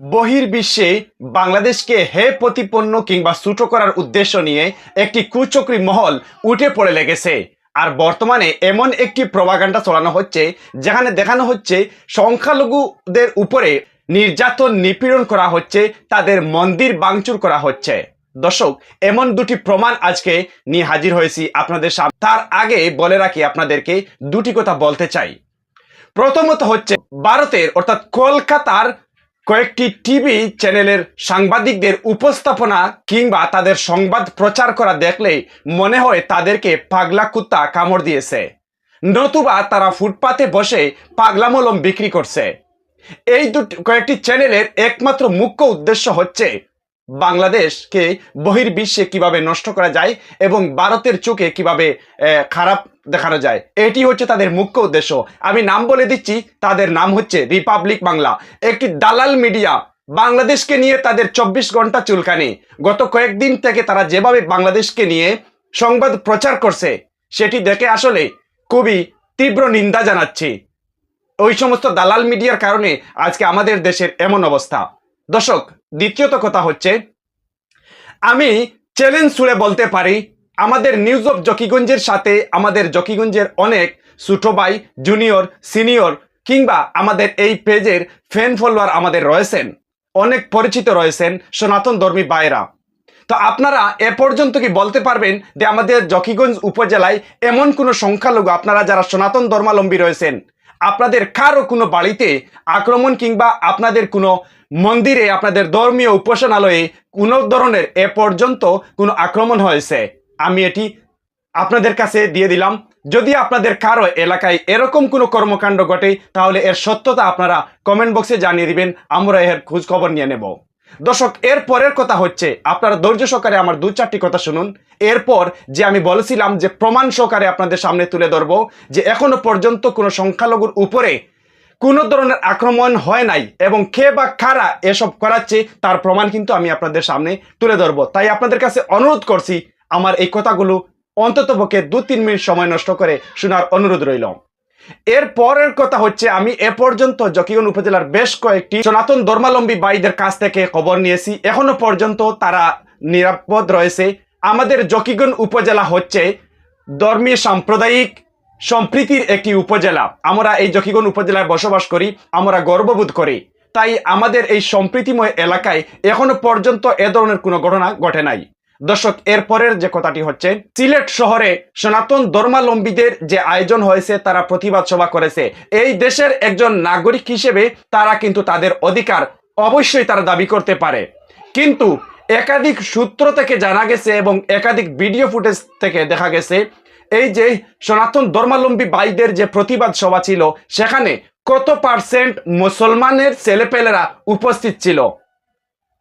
বহির্বিশ্বে বাংলাদেশকে হে প্রতিপন্ন কিংবা ছোট করার উদ্দেশ্য নিয়ে একটি কুচক্রী মহল উঠে পড়ে লেগেছে। আর বর্তমানে এমন একটি প্রভাগান্ডা চলানো হচ্ছে, যেখানে দেখানো হচ্ছে সংখ্যালঘুদের উপরে নির্যাতন নিপীড়ন করা হচ্ছে, তাদের মন্দির বাংচুর করা হচ্ছে। দর্শক, এমন দুটি প্রমাণ আজকে নিয়ে হাজির হয়েছি আপনাদের সামনে। তার আগে বলে রাখি আপনাদেরকে দুটি কথা বলতে চাই। প্রথমত হচ্ছে, ভারতের অর্থাৎ কলকাতার কয়েকটি টিভি চ্যানেলের সাংবাদিকদের উপস্থাপনা কিংবা তাদের সংবাদ প্রচার করা দেখলে মনে হয় তাদেরকে পাগলা কুত্তা কামড় দিয়েছে। নতুবা তারা ফুটপাতে বসে পাগলামলম বিক্রি করছে। এই দুটি, কয়েকটি চ্যানেলের একমাত্র মুখ্য উদ্দেশ্য হচ্ছে, বাংলাদেশকে বহির্বিশ্বে কীভাবে নষ্ট করা যায় এবং ভারতের চোখে কীভাবে খারাপ দেখানো যায়। এটি হচ্ছে তাদের মুখ্য উদ্দেশ্য। আমি নাম বলে দিচ্ছি, তাদের নাম হচ্ছে রিপাবলিক বাংলা। একটি দালাল মিডিয়া বাংলাদেশকে নিয়ে তাদের চব্বিশ ঘণ্টা চুলকানি। গত কয়েকদিন থেকে তারা যেভাবে বাংলাদেশকে নিয়ে সংবাদ প্রচার করছে, সেটি দেখে আসলে খুবই তীব্র নিন্দা জানাচ্ছি। ওই সমস্ত দালাল মিডিয়ার কারণে আজকে আমাদের দেশের এমন অবস্থা। দর্শক, দ্বিতীয়ত কথা হচ্ছে, আমি চ্যালেঞ্জ ছুড়ে বলতে পারি আমাদের নিউজ অফ জকিগঞ্জের সাথে আমাদের জকিগঞ্জের অনেক ছোট ভাই জুনিয়র সিনিয়র কিংবা আমাদের এই পেজের ফ্যান ফলোয়ার আমাদের রয়েছেন। অনেক পরিচিত রয়েছেন সনাতন ধর্মী ভাইরা তো আপনারা এ পর্যন্ত কি বলতে পারবেন যে আমাদের জকিগঞ্জ উপজেলায় এমন কোনো সংখ্যালঘু আপনারা যারা সনাতন ধর্মালম্বী রয়েছেন, আপনাদের কারও কোনো বাড়িতে আক্রমণ কিংবা আপনাদের কোনো মন্দিরে আপনাদের ধর্মীয় উপাসনালয়ে কোনো ধরনের এ পর্যন্ত কোনো আক্রমণ হয়েছে? আমি এটি আপনাদের কাছে দিয়ে দিলাম। যদি আপনাদের কারও এলাকায় এরকম কোনো কর্মকাণ্ড ঘটে, তাহলে এর সত্যতা আপনারা কমেন্ট বক্সে জানিয়ে দিবেন, আমরা এর খোঁজ খবর নিয়ে নেব। দর্শক, এর পরের কথা হচ্ছে, আপনারা ধৈর্য সহকারে আমার দু চারটি কথা শুনুন। এরপর যে আমি বলেছিলাম যে প্রমাণ সহকারে আপনাদের সামনে তুলে ধরবো, যে এখনও পর্যন্ত কোনো সংখ্যালঘুর উপরে কোনো ধরনের আক্রমণ হয় নাই এবং কে বা কারা এসব করাচ্ছে, তার প্রমাণ কিন্তু আমি আপনাদের সামনে তুলে ধরবো। তাই আপনাদের কাছে অনুরোধ করছি আমার এই কথাগুলো অন্ততপক্ষে দু তিন মিনিট সময় নষ্ট করে শোনার অনুরোধ রইল। এর পরের কথা হচ্ছে, আমি এ পর্যন্ত জকিগঞ্জ উপজেলার বেশ কয়েকটি সনাতন ধর্মাবলম্বী ভাইদের কাছ থেকে খবর নিয়েছি। এখনও পর্যন্ত তারা নিরাপদ রয়েছে। আমাদের জকিগঞ্জ উপজেলা হচ্ছে ধর্মীয় সাম্প্রদায়িক সম্প্রীতির একটি উপজেলা। আমরা এই জকিগঞ্জ উপজেলায় বসবাস করি, আমরা গর্ববোধ করি। তাই আমাদের এই সম্প্রীতিময় এলাকায় এখনও পর্যন্ত এ ধরনের কোনো ঘটনা ঘটে নাই। দর্শক এরপরের যে কথাটি হচ্ছে, সিলেট শহরে সনাতন ধর্মালম্বীদের যে আয়োজন হয়েছে, তারা প্রতিবাদ সভা করেছে। এই দেশের একজন নাগরিক হিসেবে তারা কিন্তু তাদের অধিকার অবশ্যই তারা দাবি করতে পারে। কিন্তু একাধিক সূত্র থেকে জানা গেছে এবং একাধিক ভিডিও ফুটেজ থেকে দেখা গেছে, এই যে সনাতন ধর্মাবলম্বী ভাইদের যে প্রতিবাদ সভা ছিল, সেখানে কত পার্সেন্ট মুসলমানের ছেলেপেলেরা উপস্থিত ছিল?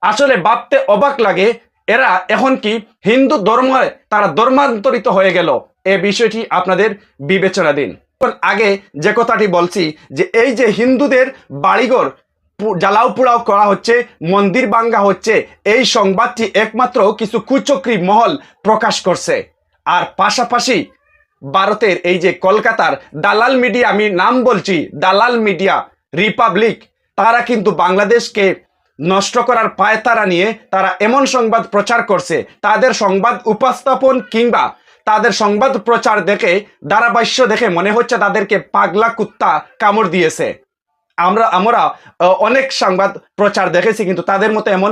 আসলে ভাবতে অবাক লাগে এরা এখন কি হিন্দু ধর্ম তারা ধর্মান্তরিত হয়ে গেল? এ বিষয়টি আপনাদের বিবেচনাধীন এখন আগে যে কথাটি বলছি যে এই যে হিন্দুদের বাড়িঘর জ্বালাও পোড়াও করা হচ্ছে, মন্দির ভাঙ্গা হচ্ছে, এই সংবাদটি একমাত্র কিছু কুচক্রী মহল প্রকাশ করছে। আর পাশাপাশি ভারতের এই যে কলকাতার দালাল মিডিয়া, আমি নাম বলছি দালাল মিডিয়া, রিপাবলিক, তারা কিন্তু বাংলাদেশকে নষ্ট করার পায়তারা নিয়ে তারা এমন সংবাদ প্রচার করছে, তাদের সংবাদ উপস্থাপন কিংবা তাদের সংবাদ প্রচার দেখে, ধারাভাষ্য দেখে মনে হচ্ছে তাদেরকে পাগলা কুত্তা কামড় দিয়েছে। আমরা আমরা অনেক সংবাদ প্রচার দেখেছি, কিন্তু তাদের মতো এমন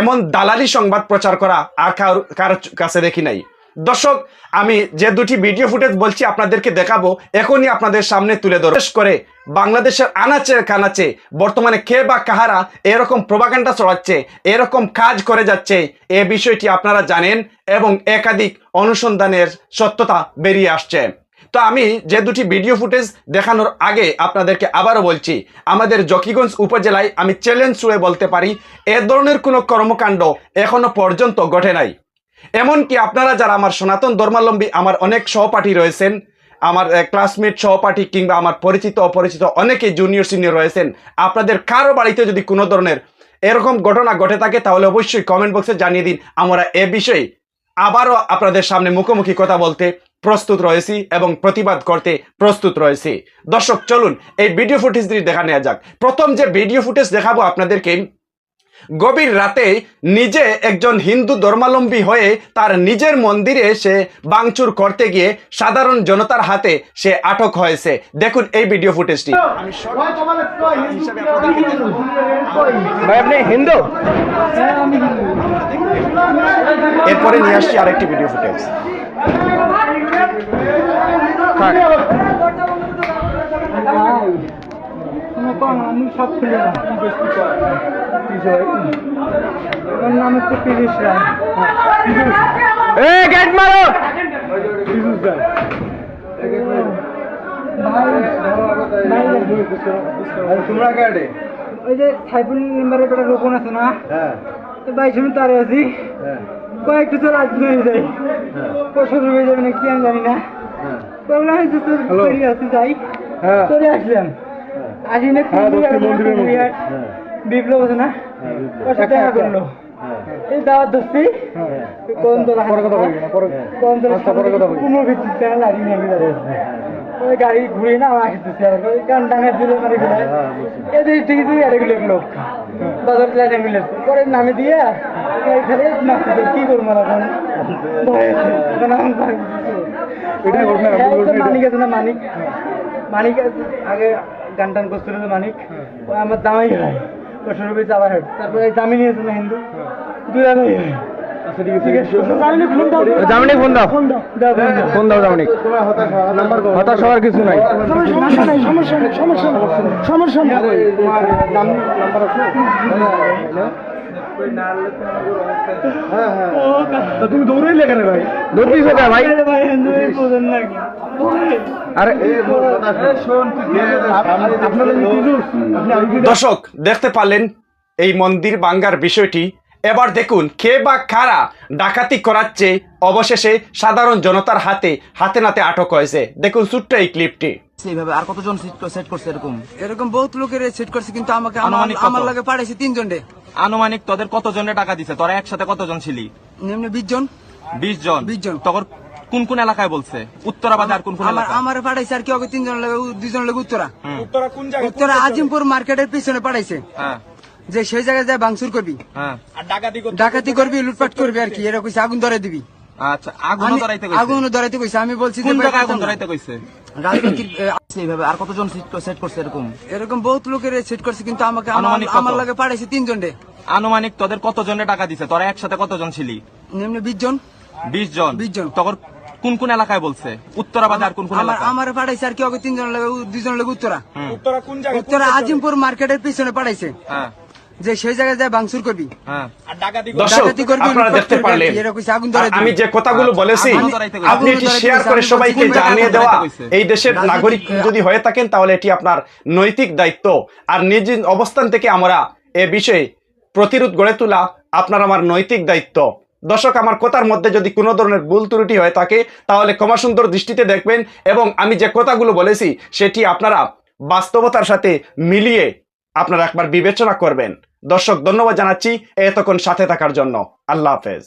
এমন দালালি সংবাদ প্রচার করা আর কারও কাছে দেখি নাই। দর্শক, আমি যে দুটি ভিডিও ফুটেজ বলছি আপনাদেরকে দেখাবো, এখনই আপনাদের সামনে তুলে ধরো করে বাংলাদেশের আনাচে কানাচে বর্তমানে কে বা কাহারা এরকম প্রভাকাণ্ডা ছড়াচ্ছে, এরকম কাজ করে যাচ্ছে, এ বিষয়টি আপনারা জানেন এবং একাধিক অনুসন্ধানের সত্যতা বেরিয়ে আসছে। তো আমি যে দুটি ভিডিও ফুটেজ দেখানোর আগে আপনাদেরকে আবারও বলছি, আমাদের জকিগঞ্জ উপজেলায় আমি চ্যালেঞ্জ ছুঁয়ে বলতে পারি, এ ধরনের কোনো কর্মকাণ্ড এখনও পর্যন্ত ঘটে নাই। এমনকি আপনারা যারা আমার সনাতন ধর্মাবলম্বী, আমার অনেক সহপাঠী রয়েছেন আমার ক্লাসমেট সহপাঠী কিংবা আমার পরিচিত, অপরিচিত অনেকে জুনিয়র সিনিয়র রয়েছেন। আপনাদের কারও বাড়িতে যদি কোনো ধরনের এরকম ঘটনা ঘটে থাকে, তাহলে অবশ্যই কমেন্ট বক্সে জানিয়ে দিন। আমরা এ বিষয়ে আবারও আপনাদের সামনে মুখোমুখি কথা বলতে প্রস্তুত রয়েছি এবং প্রতিবাদ করতে প্রস্তুত রয়েছি। দর্শক, চলুন এই ভিডিও ফুটেজটি দেখা নেওয়া যাক। প্রথম যে ভিডিও ফুটেজ দেখাবো আপনাদেরকে গভীর রাতে নিজে একজন হিন্দু ধর্মাবলম্বী হয়ে তার নিজের মন্দিরে সে বাংচুর করতে গিয়ে সাধারণ জনতার হাতে সে আটক হয়েছে। দেখুন এই ভিডিও ফুটেজটি আপনি হিন্দু? এরপরে নিয়ে আসছি আরেকটি ভিডিও ফুটেজ আমি সব খুলে না। আমার নাম হচ্ছে পীযুষ রায়। এ গেট মারো! পীযুষ রায়। তোমরা কাটে ওই যে সাইফুল মেম্বারের একটা রোপণ আছে না? হ্যাঁ। তো বাইশ মিনিট তারে আছি। হ্যাঁ। কয়েকটু তো রাত হয়ে যায়। হ্যাঁ। হয়ে যাবে না কি আমি জানি না। হ্যাঁ। বললাম হয়তো তোর যাই। হ্যাঁ। চলে আসলাম। বিপ্লব আছে না? হ্যাঁ ওর সাথে দেখা করল হ্যাঁ। এই দাওয়াত দোস্তি হ্যাঁ। কোন পরে কোন ভিত্তিতে ওই গাড়ি ঘুরে না আমার আসতেছে আর ওই কান টাঙা দিলে মারি ফেলে হ্যাঁ এদের থেকে তুই আর এগুলো লোক। বাজার লাইনে মিলে পরে নামে দিয়ে। এখানে নাচতেছে কি করব না এখন? ভয়ে ঘটনা, হ্যাঁ, একটা এটা। মানিক আছে না মানিক? মানিক আছে, আগে গান টান করছিল মানিক ও আমার দামাই হয়। কষ্ট রুপি চাবা হেড তারপরে এই দামি নিয়েছে না হিন্দু? দুই দামি হয়। আচ্ছা ঠিক আছে। ঠিক আছে দামিনী ফোন দাও। ফোন দাও। ফোন দাও। দাও ফোন দাও। ফোন দাও দামনিক তোমার হতাশ হওয়ার কিছু নাই। সমস্যা নাই সমস্যা নেই সমস্যা হ্যাঁ হ্যাঁ। তা তুমি দৌড়াইলে কেন ভাই? দৌড়িস ভাই? আরে দর্শক দেখতে পারলেন এই মন্দির ভাঙ্গার বিষয়টি। এবার দেখুন কে বা কারা ডাকাতি করাচ্ছে। অবশেষে সাধারণ জনতার হাতে হাতে নাতে আটক হয়েছে। দেখুন ছোট্ট এই ক্লিপটি। সেইভাবে আর কতজন সেট করছে এরকম? এরকম বহুত লোকের সেট করছে কিন্তু আমাকে আমার- আমার লাগে পাঠাইছে তিনজন রে। আনুমানিক তোদের কতজনের টাকা দিছে? তোরা একসাথে কতজন ছিলি? বিশ জন। বিশ জন? 20 জন। তখন কোন কোন এলাকায় বলছে? উত্তরাবাদে আর কোন কোন আমার আমার পাঠাইছে আর কি ওকে তিনজন লাগে দুজন লাগে উত্তরা। উত্তরা কোন জায়গা উত্তরা আজিমপুর মার্কেটের পিছনে পাঠাইছে। হ্যাঁ। যে সেই জায়গায় যায় ভাঙচুর করবি। হ্যাঁ। ডাকাতি করবি লুটপাট করবি আর কি। এরকম কইছে, আগুন ধরে দিবি। আচ্ছা আগুন ধরাইতে আগুন ধরাইতে কইছে। আমি বলছি জায়গায় আগুন ধরাইতে কইছে? রাজনীতির এ, সেইভাবে আর কতজন সেট করছে এরকম? এরকম বহুত লোকের সেট করছে কিন্তু আমাকে আমার- লাগে পাঠাইছে তিনজন রে আনুমানিক তোদের কতজনের টাকা দিছে? তোরা একসাথে কতজন ছিলি? এমনি বিশ জন। বিশ জন? 20 জন। তখন কোন কোন এলাকায় বলছে? উত্তরাবাদে আর কোন কোন আমার আমার পাঠাইছে আর কি তিনজন লাগে দুজন লাগে উত্তরা। হুম, উত্তরা আজিমপুর মার্কেটের পিছনে পাঠাইছে। হ্যাঁ। যে সেই জায়গায় যায় ভাঙচুর করবি। হ্যাঁ। করবি, আপনারা দেখতে পারলেন। আমি যে কথাগুলো বলেছি। আপনি এটি শেয়ার করে সবাইকে জানিয়ে দেওয়া এই দেশের নাগরিক যদি হয়ে থাকেন তাহলে এটি আপনার নৈতিক দায়িত্ব। আর নিজ অবস্থান থেকে আমরা এ বিষয়ে প্রতিরোধ গড়ে তোলা আপনার আমার নৈতিক দায়িত্ব। দর্শক আমার কথার মধ্যে যদি কোনো ধরনের ভুল ত্রুটি হয়ে থাকে তাহলে ক্ষমা সুন্দর দৃষ্টিতে দেখবেন এবং আমি যে কথাগুলো বলেছি সেটি আপনারা বাস্তবতার সাথে মিলিয়ে আপনারা একবার বিবেচনা করবেন। দর্শক ধন্যবাদ জানাচ্ছি এতক্ষণ সাথে থাকার জন্য। আল্লাহ হাফেজ।